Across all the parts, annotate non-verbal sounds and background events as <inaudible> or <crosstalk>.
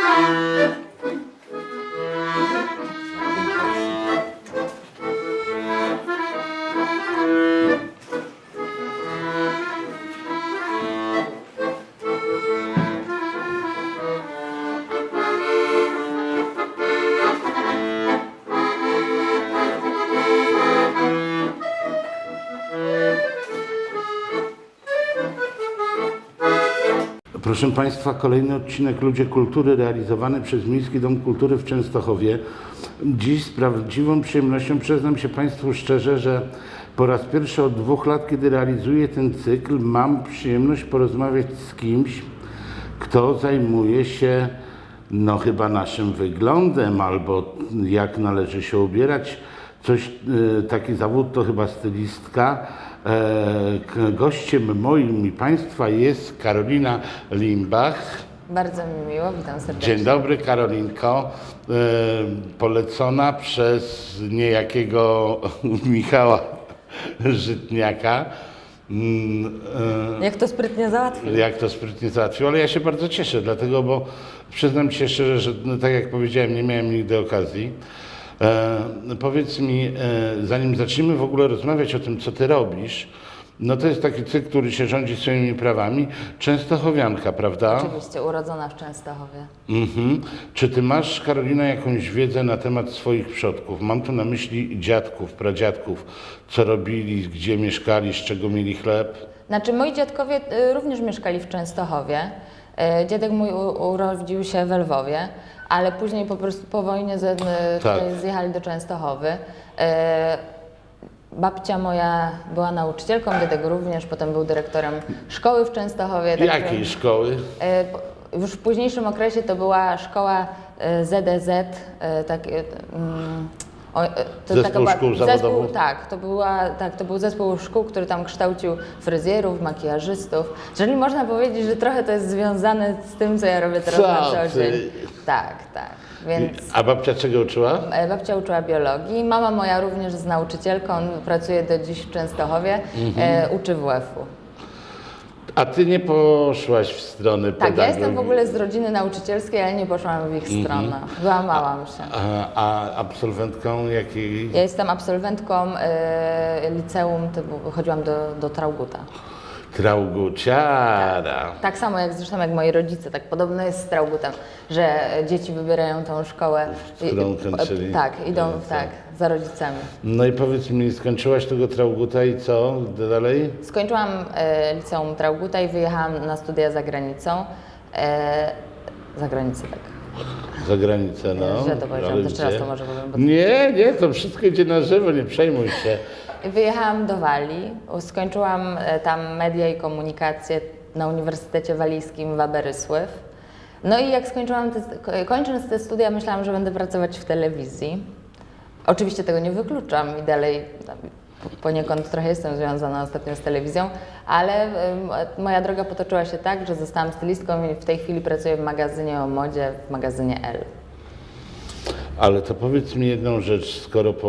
Mama. Proszę Państwa, kolejny odcinek Ludzie Kultury realizowany przez Miejski Dom Kultury w Częstochowie. Dziś z prawdziwą przyjemnością przyznam się Państwu szczerze, że po raz pierwszy od dwóch lat, kiedy realizuję ten cykl, mam przyjemność porozmawiać z kimś, kto zajmuje się no chyba naszym wyglądem albo jak należy się ubierać. Coś, e, taki zawód to chyba stylistka. E, Gościem moim i Państwa jest Karolina Limbach. Bardzo mi miło, witam serdecznie. Dzień dobry Karolinko. E, Polecona przez niejakiego <laughs> Michała Żytniaka. Mm, e, Jak to sprytnie załatwić? jak to sprytnie załatwił, ale ja się bardzo cieszę, dlatego, bo przyznam się szczerze, że no, tak jak powiedziałem, nie miałem nigdy okazji. E, powiedz mi, e, zanim zaczniemy w ogóle rozmawiać o tym, co ty robisz, no to jest taki cykl, który się rządzi swoimi prawami. Częstochowianka, prawda? Oczywiście, urodzona w Częstochowie. Mhm. Czy ty masz, Karolina, jakąś wiedzę na temat swoich przodków? Mam tu na myśli dziadków, pradziadków, co robili, gdzie mieszkali, z czego mieli chleb. Znaczy, moi dziadkowie y, również mieszkali w Częstochowie. Y, Dziadek mój u- urodził się w Lwowie, ale później po prostu po wojnie z, y, tutaj zjechali do Częstochowy. Y, Babcia moja była nauczycielką, dziadek również, potem był dyrektorem szkoły w Częstochowie. także- Jakiej szkoły? E, Już w późniejszym okresie to była szkoła e, ZDZ, e, tak, e, mm, o, e, to Zespół była- szkół zespół, zawodowych? Tak, to, była, tak, to był zespół szkół, który tam kształcił fryzjerów, makijażystów. Czyli można powiedzieć, że trochę to jest związane z tym, co ja robię teraz Co na co ty? dzień. Tak, tak. Więc A babcia czego uczyła? e, babcia uczyła biologii, mama moja również jest nauczycielką, pracuje do dziś w Częstochowie, Mhm. e, uczy WF-u. A ty nie poszłaś w stronę Tak, ja pedagogii. jestem w ogóle z rodziny nauczycielskiej, ale nie poszłam w ich Mhm. stronę. Załamałam się. A, a absolwentką jakiej? Ja jestem absolwentką e, liceum, to był, chodziłam do, do Trauguta. Trauguciara. Tak samo jak zresztą jak moi rodzice, tak podobno jest z Traugutem, że dzieci wybierają tą szkołę. Którą kończyli. Tak, idą rodzice. tak, za rodzicami. No i powiedz mi, skończyłaś tego Trauguta i co dalej? Skończyłam e, liceum Trauguta i wyjechałam na studia za granicą. E, za granicę, tak. Za granicę, no. Źle to powiedziałam, jeszcze raz to może powiem, bo- Nie, nie, to wszystko idzie na żywo, nie przejmuj się. Wyjechałam do Walii, skończyłam e, tam media i komunikację na Uniwersytecie Walijskim w Aberystwyth. No i jak skończyłam te, ko- kończąc te studia, myślałam, że będę pracować w telewizji. Oczywiście tego nie wykluczam i dalej po- poniekąd trochę jestem związana ostatnio z telewizją, ale em, moja droga potoczyła się tak, że zostałam stylistką i w tej chwili pracuję w magazynie o modzie, w magazynie L. Ale to powiedz mi jedną rzecz, skoro po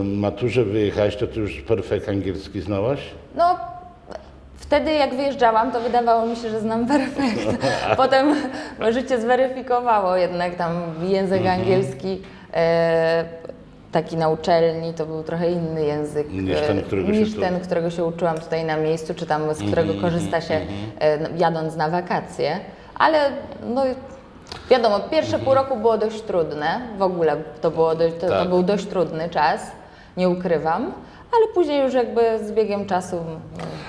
y, maturze wyjechałaś, to ty już perfekt angielski znałaś? No, wtedy jak wyjeżdżałam, to wydawało mi się, że znam perfekt. <laughs> Potem życie zweryfikowało jednak tam język Mhm. angielski. E, taki na uczelni, to był trochę inny język Niż e, ten, którego się niż tu- ten, którego się uczyłam tutaj na miejscu, czy tam z którego Mhm, korzysta się e, no, jadąc na wakacje. Ale no, wiadomo, pierwsze pół roku było dość trudne, w ogóle to, było dość, to, to Tak. był dość trudny czas, nie ukrywam, ale później już jakby z biegiem czasu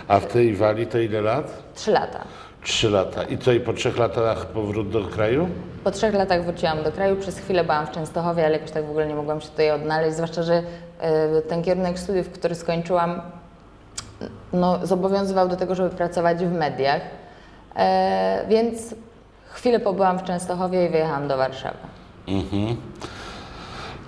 A w tej Walii to ile lat? Trzy lata. Trzy lata. I co, i po trzech latach powrót do kraju? Po trzech latach wróciłam do kraju. Przez chwilę byłam w Częstochowie, ale jakoś tak w ogóle nie mogłam się tutaj odnaleźć. Zwłaszcza, że e, ten kierunek studiów, który skończyłam, no, zobowiązywał do tego, żeby pracować w mediach. E, więc chwilę pobyłam w Częstochowie i wyjechałam do Warszawy.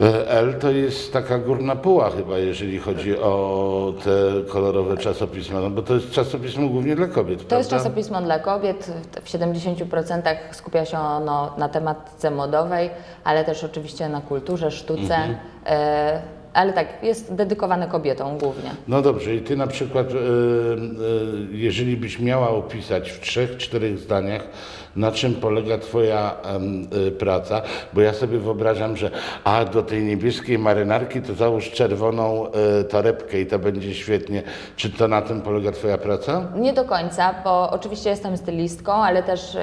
E, L to jest taka górna puła chyba, jeżeli chodzi o te kolorowe czasopisma, no bo to jest czasopismo głównie dla kobiet, To jest prawda? czasopismo dla kobiet. W 70% skupia się ono na tematyce modowej, ale też oczywiście na kulturze, sztuce. E, ale tak, jest dedykowane kobietom głównie. No dobrze, i ty na przykład, e, e, jeżeli byś miała opisać w trzech, czterech zdaniach, na czym polega Twoja e, praca, bo ja sobie wyobrażam, że a do tej niebieskiej marynarki to załóż czerwoną e, torebkę i to będzie świetnie. Czy to na tym polega Twoja praca? Nie do końca, bo oczywiście jestem stylistką, ale też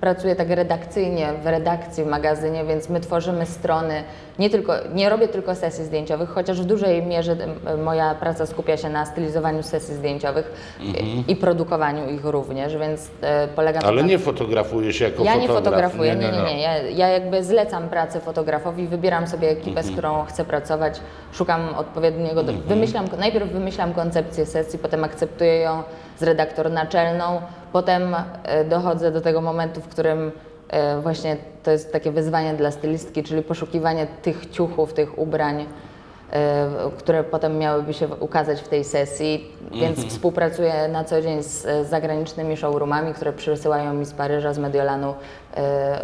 pracuję tak redakcyjnie w redakcji w magazynie, więc my tworzymy strony. Nie, tylko, nie robię tylko sesji zdjęciowych, chociaż w dużej mierze moja praca skupia się na stylizowaniu sesji zdjęciowych y, i produkowaniu ich również, więc y, polega to Ale na nie fotografujesz jako ja nie fotograf. fotografuję, nie, nie, no. nie. Ja, ja jakby zlecam pracę fotografowi, wybieram sobie ekipę, z którą chcę pracować, szukam odpowiedniego, do, wymyślam, najpierw wymyślam koncepcję sesji, potem akceptuję ją z redaktor naczelną, potem e, dochodzę do tego momentu, w którym e, właśnie to jest takie wyzwanie dla stylistki, czyli poszukiwanie tych ciuchów, tych ubrań, e, które potem miałyby się ukazać w tej sesji, więc współpracuję na co dzień z zagranicznymi showroomami, które przysyłają mi z Paryża, z Mediolanu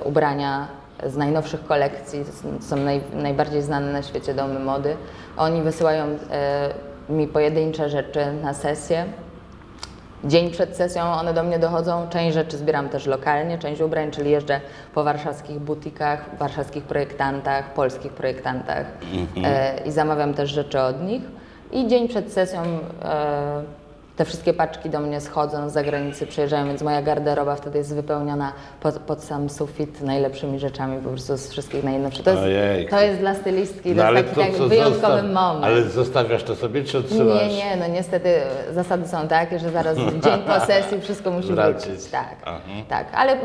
ubrania z najnowszych kolekcji, są naj, najbardziej znane na świecie domy mody. Oni wysyłają mi pojedyncze rzeczy na sesję. Dzień przed sesją one do mnie dochodzą. Część rzeczy zbieram też lokalnie, część ubrań, czyli jeżdżę po warszawskich butikach, warszawskich projektantach, polskich projektantach e, i zamawiam też rzeczy od nich. I dzień przed sesją e, te wszystkie paczki do mnie schodzą z zagranicy, przyjeżdżają, więc moja garderoba wtedy jest wypełniona pod, pod sam sufit najlepszymi rzeczami, po prostu z wszystkich najnowszych. To jest, to jest dla stylistki, to jest taki tak wyjątkowy zostaw- moment. Ale zostawiasz to sobie, czy odsyłasz? Nie, nie, no niestety zasady są takie, że zaraz dzień po sesji wszystko musi wrócić. Tak, Aha. tak, ale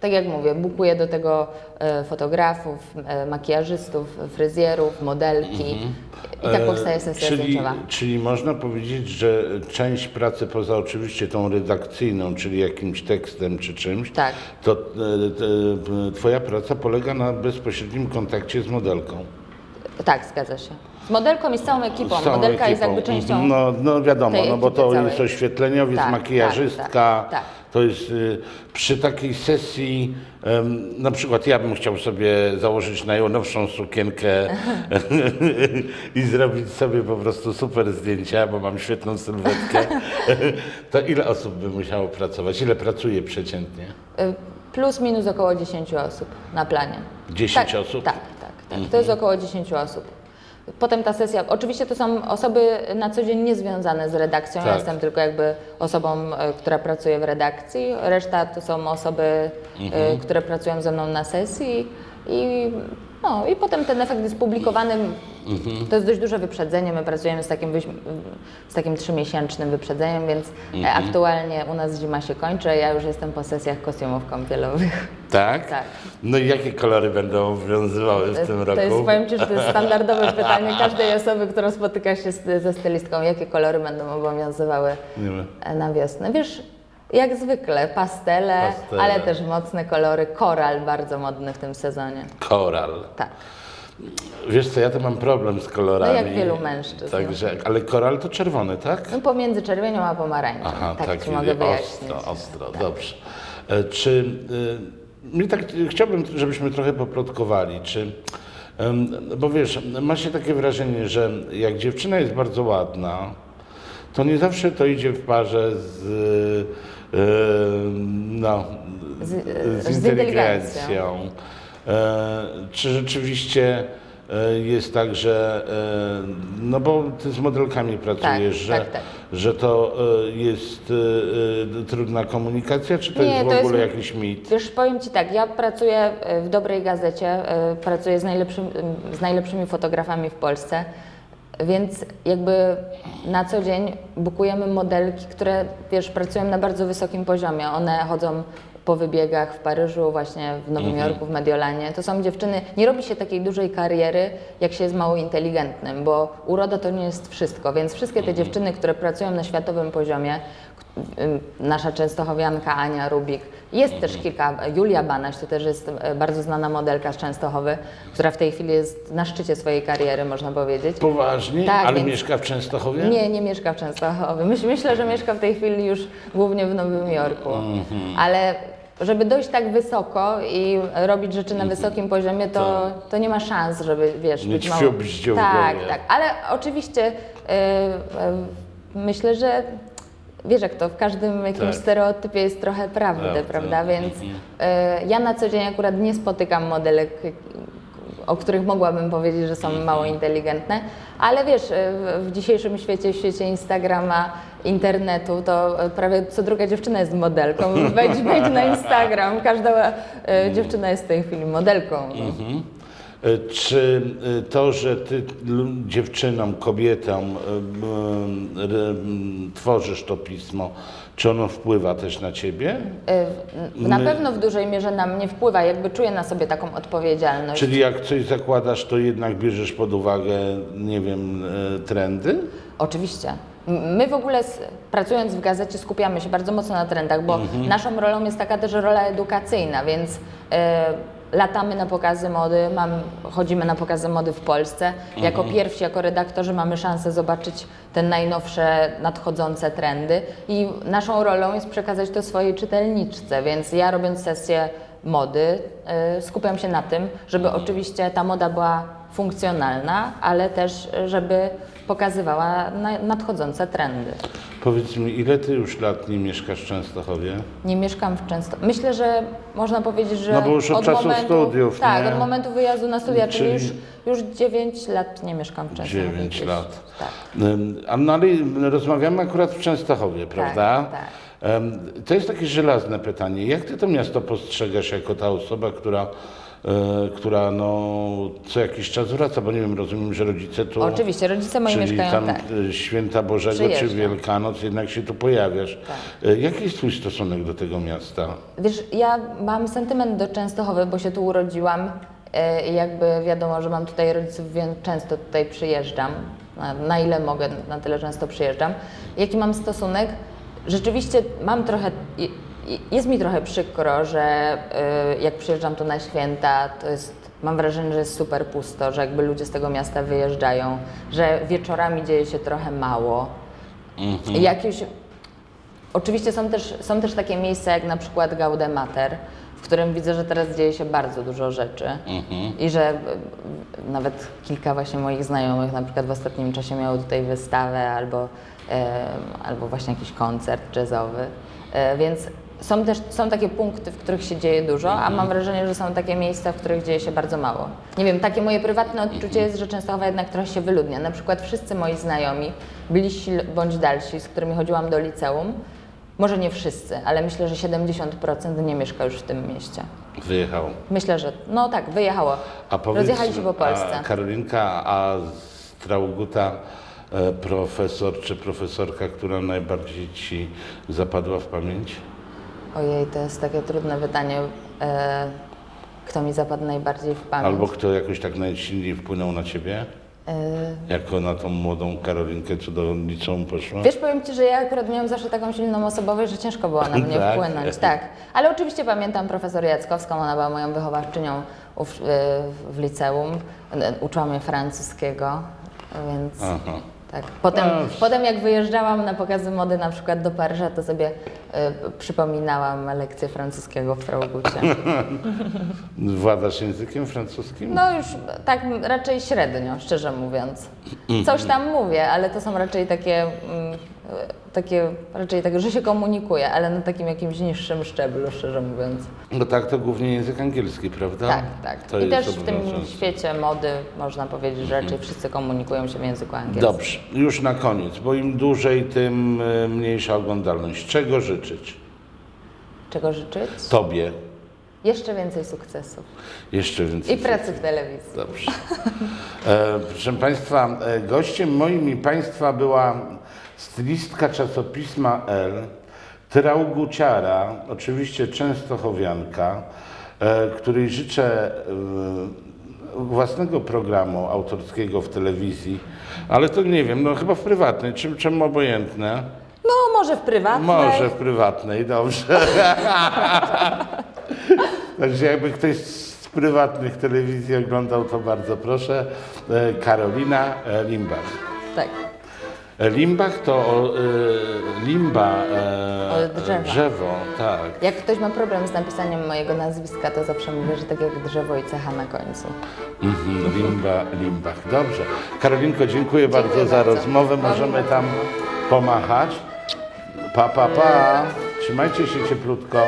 tak jak mówię, bukuję do tego e, fotografów, e, makijażystów, fryzjerów, modelki i tak E, powstaje sesja czyli, zdjęciowa. Czyli można powiedzieć, że część pracy poza oczywiście tą redakcyjną, czyli jakimś tekstem czy czymś, Tak. to Twoja praca polega na bezpośrednim kontakcie z modelką. Tak, zgadza się. Z modelką i z całą ekipą. Z całą Modelka jest ekipą. jakby częścią. No, no wiadomo, tej no bo ekipy to całej. jest oświetleniowiec, Tak, makijażystka. tak, tak, tak. To jest y, przy takiej sesji, em, na przykład ja bym chciał sobie założyć najnowszą sukienkę <laughs> i zrobić sobie po prostu super zdjęcia, bo mam świetną sylwetkę. <laughs> to ile osób by musiało pracować? Ile pracuje przeciętnie? Y, Plus minus około 10 osób na planie. 10 tak, osób? Tak, tak, tak. To jest około 10 osób. Potem ta sesja, oczywiście to są osoby na co dzień niezwiązane z redakcją, ja Tak. jestem tylko jakby osobą, e, która pracuje w redakcji, reszta to są osoby, e, Mhm. które pracują ze mną na sesji i, no, i potem ten efekt jest publikowany, Mhm. to jest dość duże wyprzedzenie, my pracujemy z takim, z takim trzymiesięcznym wyprzedzeniem, więc e, Mhm. aktualnie u nas zima się kończy, ja już jestem po sesjach kostiumów kąpielowych. Tak? Tak. No i jakie kolory będą obowiązywały w tym roku? To jest, powiem Ci, że to jest <laughs> standardowe pytanie każdej osoby, która spotyka się z, ze stylistką, jakie kolory będą obowiązywały na wiosnę. Wiesz, jak zwykle, pastele, Pastele. ale też mocne kolory, koral bardzo modny w tym sezonie. Koral. Tak. Wiesz co, ja to mam problem z kolorami. No jak wielu mężczyzn. Także, ale koral to czerwony, tak? No pomiędzy czerwienią a pomarańczą. Aha, tak, tak, Ci mogę wyjaśnić. ostro, ostro, dobrze. E, Czy, y, mi tak, chciałbym, żebyśmy trochę poplotkowali, czy, em, bo wiesz, ma się takie wrażenie, że jak dziewczyna jest bardzo ładna, to nie zawsze to idzie w parze z, no, Z- z, z inteligencją. E, Czy rzeczywiście jest tak, że, no bo ty z modelkami pracujesz, że, tak, tak. że to jest trudna komunikacja, czy to Nie, jest w to ogóle jest- jakiś mit? Wiesz, powiem Ci tak, ja pracuję w dobrej gazecie, pracuję z, najlepszym, z najlepszymi fotografami w Polsce, więc jakby na co dzień bukujemy modelki, które, wiesz, pracują na bardzo wysokim poziomie. One chodzą po wybiegach w Paryżu, właśnie w Nowym Jorku, w Mediolanie. To są dziewczyny, nie robi się takiej dużej kariery, jak się jest mało inteligentnym, bo uroda to nie jest wszystko, więc wszystkie te dziewczyny, które pracują na światowym poziomie, nasza częstochowianka Ania Rubik. Jest też kilka, Julia Banaś, to też jest e, bardzo znana modelka z Częstochowy, która w tej chwili jest na szczycie swojej kariery, można powiedzieć. Poważnie? Tak, Ale więc- mieszka w Częstochowie? Nie, nie mieszka w Częstochowie. Myśl, myślę, że mieszka w tej chwili już głównie w Nowym Jorku. Ale żeby dojść tak wysoko i robić rzeczy na wysokim poziomie, to, to nie ma szans, żeby wiesz, Mhm. Mieć być w Tak, tak. Ale oczywiście y, y, myślę, że wiesz, jak to w każdym jakimś Tak. stereotypie jest trochę prawdy, Prawda. prawda? Więc Mhm. y, ja na co dzień akurat nie spotykam modelek o których mogłabym powiedzieć, że są mało inteligentne, ale wiesz, w, w dzisiejszym świecie, w świecie Instagrama, internetu, to e, prawie co druga dziewczyna jest modelką. <laughs> Wejdź, wejdź na Instagram, każda e, dziewczyna jest w tej chwili modelką. Czy e, to, że ty dziewczynom, kobietom e, tworzysz to pismo, czy ono wpływa też na ciebie? E, Na My- pewno w dużej mierze na mnie wpływa, jakby czuję na sobie taką odpowiedzialność. Czyli jak coś zakładasz, to jednak bierzesz pod uwagę, nie wiem, e, trendy? Oczywiście. My w ogóle pracując w gazecie skupiamy się bardzo mocno na trendach, bo naszą rolą jest taka też rola edukacyjna, więc e, latamy na pokazy mody, mam, chodzimy na pokazy mody w Polsce. Jako pierwsi, jako redaktorzy mamy szansę zobaczyć te najnowsze, nadchodzące trendy i naszą rolą jest przekazać to swojej czytelniczce, więc ja robiąc sesję mody e, skupiam się na tym, żeby oczywiście ta moda była funkcjonalna, ale też e, żeby pokazywała na, nadchodzące trendy. Powiedz mi, ile ty już lat nie mieszkasz w Częstochowie? Nie mieszkam w Często. Myślę, że można powiedzieć, że No bo już od czasu studiów, Tak, nie? od momentu wyjazdu na studia, czyli, Czyli- już, już 9 lat nie mieszkam w Częstochowie. 9 gdzieś. lat. Tak. No ale rozmawiamy akurat w Częstochowie, prawda? tak. Ym, To jest takie żelazne pytanie. Jak ty to miasto postrzegasz jako ta osoba, która, która no, co jakiś czas wraca? Bo nie wiem, rozumiem, że rodzice tu... Oczywiście, rodzice moi Czyli mieszkają tam tak. e, Święta Bożego czy Przyjeżdżam. Wielkanoc, jednak się tu pojawiasz. Tak. E, Jaki jest twój stosunek do tego miasta? Wiesz, ja mam sentyment do Częstochowy, bo się tu urodziłam e, i jakby wiadomo, że mam tutaj rodziców, więc często tutaj przyjeżdżam. Na, na ile mogę, na tyle często przyjeżdżam. Jaki mam stosunek? Rzeczywiście mam trochę, jest mi trochę przykro, że e, jak przyjeżdżam tu na święta, to jest, mam wrażenie, że jest super pusto, że jakby ludzie z tego miasta wyjeżdżają, że wieczorami dzieje się trochę mało. Jakieś Oczywiście są też, są też takie miejsca jak na przykład Gaudemater, w którym widzę, że teraz dzieje się bardzo dużo rzeczy. I że e, nawet kilka właśnie moich znajomych na przykład w ostatnim czasie miało tutaj wystawę albo, albo właśnie jakiś koncert jazzowy, e, więc są też są takie punkty, w których się dzieje dużo, a mam wrażenie, że są takie miejsca, w których dzieje się bardzo mało. Nie wiem, takie moje prywatne odczucie jest, że Częstochowa jednak trochę się wyludnia. Na przykład wszyscy moi znajomi, bliżsi bądź dalsi, z którymi chodziłam do liceum, może nie wszyscy, ale myślę, że 70% nie mieszka już w tym mieście. Wyjechał. Myślę, że no tak, wyjechało. A powiedz, Rozjechali się po Polsce. A Karolinka, a z Trauguta e, profesor czy profesorka, która najbardziej ci zapadła w pamięć? Ojej, to jest takie trudne pytanie. E, kto mi zapadł najbardziej w pamięć? Albo kto jakoś tak najsilniej wpłynął na ciebie? E, Jako na tą młodą Karolinkę, co do liceum poszła? Wiesz, powiem Ci, że ja akurat miałam zawsze taką silną osobowość, że ciężko było na <laughs> mnie Tak? wpłynąć. Tak, ale oczywiście pamiętam profesor Jackowską, ona była moją wychowawczynią w, w liceum. E, Uczyła mnie francuskiego, więc Aha. Tak. Potem, No. potem jak wyjeżdżałam na pokazy mody na przykład do Paryża, to sobie e, przypominałam lekcję francuskiego w Traugucie. <laughs> Władasz językiem francuskim? No już tak raczej średnio, szczerze mówiąc. Coś tam mówię, ale to są raczej takie, mm, e, takie raczej tak, że się komunikuję, ale na takim jakimś niższym szczeblu, szczerze mówiąc. No tak, to głównie język angielski, prawda? Tak, tak. To I też w tym świecie mody można powiedzieć, że raczej wszyscy komunikują się w języku angielskim. Dobrze, już na koniec, bo im dłużej, tym e, mniejsza oglądalność. Czego życzyć? Czego życzyć? Tobie. Jeszcze więcej sukcesów. Jeszcze więcej. I pracy w telewizji. Dobrze. E, proszę Państwa, e, gościem moim i Państwa była stylistka czasopisma L, Trauguciara, oczywiście częstochowianka, e, której życzę e, własnego programu autorskiego w telewizji, ale to nie wiem, no chyba w prywatnej, czym, czym obojętne. No może w prywatnej. Może w prywatnej, dobrze. <laughs> Także jakby ktoś z prywatnych telewizji oglądał, to bardzo proszę. E, Karolina e, Limbach. Tak. Limbach to y, limba, e, drzewa. drzewo, tak. Jak ktoś ma problem z napisaniem mojego nazwiska, to zawsze mówię, że tak jak drzewo i cecha na końcu. Mhm, limba, limbach. Dobrze. Karolinko, dziękuję, bardzo za bardzo. rozmowę. Możemy tam pomachać. Pa, pa, pa. Trzymajcie się cieplutko.